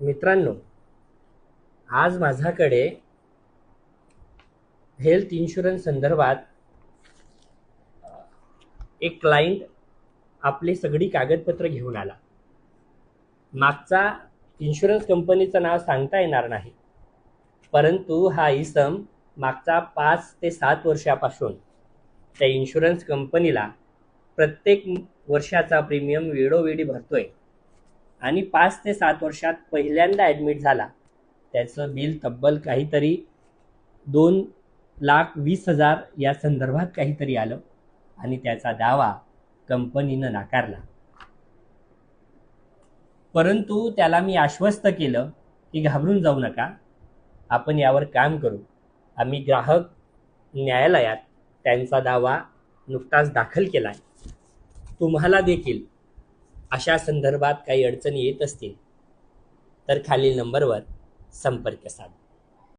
मित्रांनो आज माझ्याकडे हेल्थ इन्शुरन्स संदर्भात एक क्लायंट आपली सगळी कागदपत्र घेऊन आला. मागचा इन्शुरन्स कंपनीचं नाव सांगता येणार नाही परंतु हा इसम मागचा पाच ते सात वर्षापासून त्या इन्शुरन्स कंपनीला प्रत्येक वर्षाचा प्रीमियम वेळोवेळी भरतोय. आणि पाच ते सात वर्षात पहिल्यांदा ॲडमिट झाला. त्याचं बिल तब्बल काहीतरी दोन लाख वीस हजार या संदर्भात काहीतरी आलं आणि त्याचा दावा कंपनीनं नाकारला. परंतु त्याला मी आश्वस्त केलं की घाबरून जाऊ नका. आपण यावर काम करू. आम्ही ग्राहक न्यायालयात त्यांचा दावा नुकताच दाखल केला आहे तुम्हाला देखील अशा संदर्भात काही अडचणी येत असतील तर खालील नंबरवर संपर्क साधा.